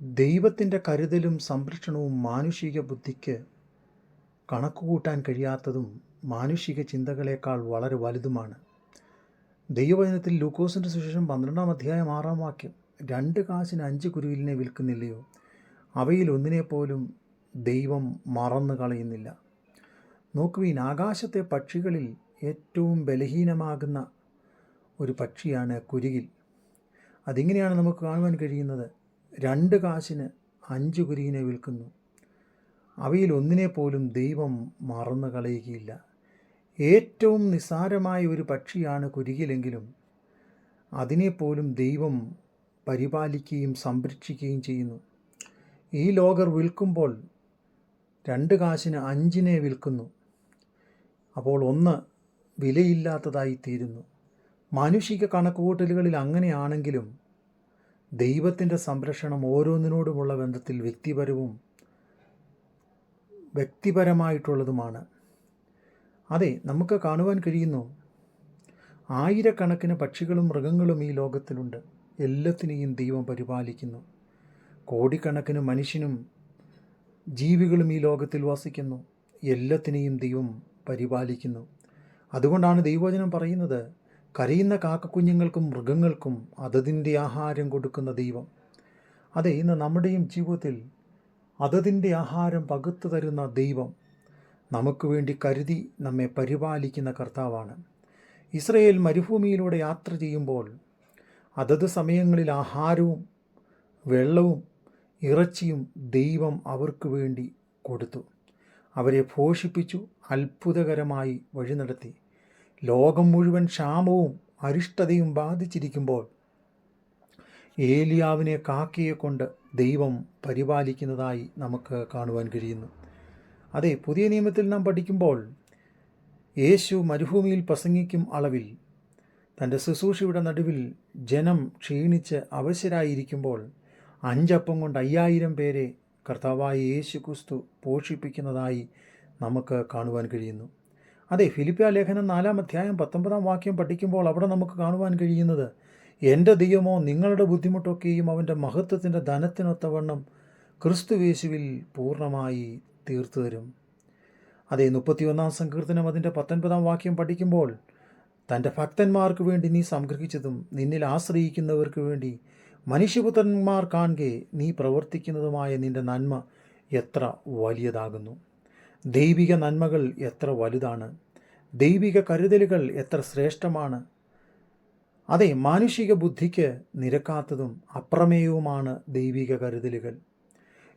ദൈവത്തിന്റെ കരുതലും സംരക്ഷണവും മാനുഷിക ബുദ്ധിക്ക് കണക്കുകൂട്ടാൻ കഴിയാത്തതും മാനുഷിക ചിന്തകളേക്കാൾ വളരെ വലുതുമാണ്. ദൈവവചനത്തിൽ ലൂക്കോസിന്റെ സുശേഷം പന്ത്രണ്ടാം അധ്യായം ആറാം വാക്യം രണ്ട് കാശിന് അഞ്ച് കുരുവിലിനെ വിൽക്കുന്നില്ലയോ? അവയിൽ ഒന്നിനെപ്പോലും ദൈവം മറന്നു കളയുന്നില്ല. നോക്കുവീൻ ആകാശത്തെ പക്ഷികളിൽ ഏറ്റവും ബലഹീനമാകുന്ന ഒരു പക്ഷിയാണ് കുരുകിൽ അതിങ്ങനെയാണ് നമുക്ക് കാണുവാൻ കഴിയുന്നത്. രണ്ട് കാശിന് അഞ്ച് കുരിയിനെ വിൽക്കുന്നു. അവയിൽ ഒന്നിനെ പോലും ദൈവം മറന്നു കളയുകയില്ല. ഏറ്റവും നിസ്സാരമായ ഒരു പക്ഷിയാണ് കുരുകിലെങ്കിലും അതിനെപ്പോലും ദൈവം പരിപാലിക്കുകയും സംരക്ഷിക്കുകയും ചെയ്യുന്നു. ഈ ലോകർ വിൽക്കുമ്പോൾ രണ്ട് കാശിന് അഞ്ചിനെ വിൽക്കുന്നു. അപ്പോൾ ഒന്ന് വിലയില്ലാത്തതായി തീരുന്നു. മാനുഷിക കണക്കുകൂട്ടലുകളിൽ അങ്ങനെയാണെങ്കിലും ദൈവത്തിന്റെ സംരക്ഷണം ഓരോന്നിനോടുമുള്ള ബന്ധത്തിൽ വ്യക്തിപരവും വ്യക്തിപരമായിട്ടുള്ളതുമാണ്. അതെ നമുക്ക് കാണുവാൻ കഴിയുന്നു ആയിരക്കണക്കിന് പക്ഷികളും മൃഗങ്ങളും ഈ ലോകത്തിലുണ്ട്. എല്ലാത്തിനെയും ദൈവം പരിപാലിക്കുന്നു. കോടിക്കണക്കിന് മനുഷ്യനും ജീവികളും ഈ ലോകത്തിൽ വസിക്കുന്നു. എല്ലാത്തിനെയും ദൈവം പരിപാലിക്കുന്നു. അതുകൊണ്ടാണ് ദൈവവചനം പറയുന്നത് കരയുന്ന കാക്കക്കുഞ്ഞുങ്ങൾക്കും മൃഗങ്ങൾക്കും അതതിന്റെ ആഹാരം കൊടുക്കുന്ന ദൈവം. അതെ ഇന്ന് നമ്മുടെയും ജീവിതത്തിൽ അതതിന്റെ ആഹാരം പകുത്തു തരുന്ന ദൈവം നമുക്ക് വേണ്ടി കരുതി നമ്മെ പരിപാലിക്കുന്ന കർത്താവാണ്. ഇസ്രയേൽ മരുഭൂമിയിലൂടെ യാത്ര ചെയ്യുമ്പോൾ അതത് സമയങ്ങളിൽ ആഹാരവും വെള്ളവും ഇറച്ചിയും ദൈവം അവർക്ക് വേണ്ടി കൊടുത്തു. അവരെ പോഷിപ്പിച്ചു അത്ഭുതകരമായി വഴി നടത്തി ലോകം മുഴുവൻ ക്ഷാമവും അരിഷ്ടതയും ബാധിച്ചിരിക്കുമ്പോൾ ഏലിയാവിനെ കാക്കയെ കൊണ്ട് ദൈവം പരിപാലിക്കുന്നതായി നമുക്ക് കാണുവാൻ കഴിയുന്നു. അതെ പുതിയ നിയമത്തിൽ നാം പഠിക്കുമ്പോൾ യേശു മരുഭൂമിയിൽ പ്രസംഗിക്കും അളവിൽ തന്റെ ശുശ്രൂഷയുടെ നടുവിൽ ജനം ക്ഷീണിച്ച് അവശരായിരിക്കുമ്പോൾ അഞ്ചപ്പം കൊണ്ട് അയ്യായിരം പേരെ കർത്താവായ യേശു ക്രിസ്തു പോഷിപ്പിക്കുന്നതായി നമുക്ക് കാണുവാൻ കഴിയുന്നു. അതെ ഫിലിപ്പിയ ലേഖനം നാലാം അധ്യായം പത്തൊമ്പതാം വാക്യം പഠിക്കുമ്പോൾ അവിടെ നമുക്ക് കാണുവാൻ കഴിയുന്നത് എന്റെ ദൈവമോ നിങ്ങളുടെ ബുദ്ധിമുട്ടൊക്കെയും അവന്റെ മഹത്വത്തിന്റെ ധനത്തിനൊത്തവണ്ണം ക്രിസ്തുവേശുവിൽ പൂർണമായി തീർത്തു തരും അതെ മുപ്പത്തിയൊന്നാം സങ്കീർത്തനം അതിന്റെ പത്തൊൻപതാം വാക്യം പഠിക്കുമ്പോൾ തന്റെ ഭക്തന്മാർക്ക് വേണ്ടി നീ സംഗ്രഹിച്ചതും നിന്നിൽ ആശ്രയിക്കുന്നവർക്ക് വേണ്ടി മനുഷ്യപുത്രന്മാർ കാണുകെ നീ പ്രവർത്തിക്കുന്നതുമായ നിന്റെ നന്മ എത്ര വലിയതാകുന്നു. ദൈവിക നന്മകൾ എത്ര വലുതാണ്? ദൈവിക കരുതലുകൾ എത്ര ശ്രേഷ്ഠമാണ്? അതെ മാനുഷിക ബുദ്ധിക്ക് നിരക്കാത്തതും അപ്രമേയവുമാണ് ദൈവിക കരുതലുകൾ.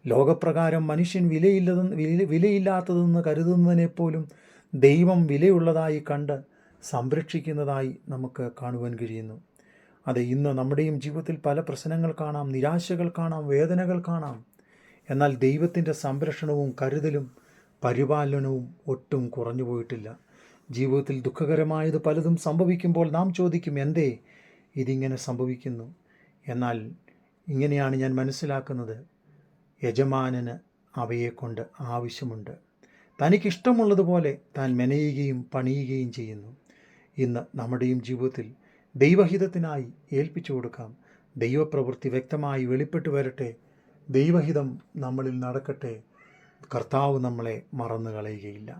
ലോകപ്രകാരം മനുഷ്യൻ വിലയില്ലതെന്ന് വില വിലയില്ലാത്തതെന്ന് കരുതുന്നതിനെപ്പോലും ദൈവം വിലയുള്ളതായി കണ്ട് സംരക്ഷിക്കുന്നതായി നമുക്ക് കാണുവാൻ കഴിയുന്നു. അതെ ഇന്ന് നമ്മുടെയും ജീവിതത്തിൽ പല പ്രശ്നങ്ങൾ കാണാം നിരാശകൾ കാണാം വേദനകൾ കാണാം. എന്നാൽ ദൈവത്തിന്റെ സംരക്ഷണവും കരുതലും പരിപാലനവും ഒട്ടും കുറഞ്ഞു പോയിട്ടില്ല. ജീവിതത്തിൽ ദുഃഖകരമായത് പലതും സംഭവിക്കുമ്പോൾ നാം ചോദിക്കും എന്തേ ഇതിങ്ങനെ സംഭവിക്കുന്നു? എന്നാൽ ഇങ്ങനെയാണ് ഞാൻ മനസ്സിലാക്കുന്നത്. യജമാനന് അവയെക്കൊണ്ട് ആവശ്യമുണ്ട്. തനിക്കിഷ്ടമുള്ളതുപോലെ താൻ മെനയുകയും പണിയുകയും ചെയ്യുന്നു. ഇന്ന് നമ്മുടെയും ജീവിതത്തിൽ ദൈവഹിതത്തിനായി ഏൽപ്പിച്ചു കൊടുക്കാം. ദൈവപ്രവൃത്തി വ്യക്തമായി വെളിപ്പെട്ടു വരട്ടെ. ദൈവഹിതം നമ്മളിൽ നടക്കട്ടെ. കർത്താവ് നമ്മളെ മറന്നു കളയുകയില്ല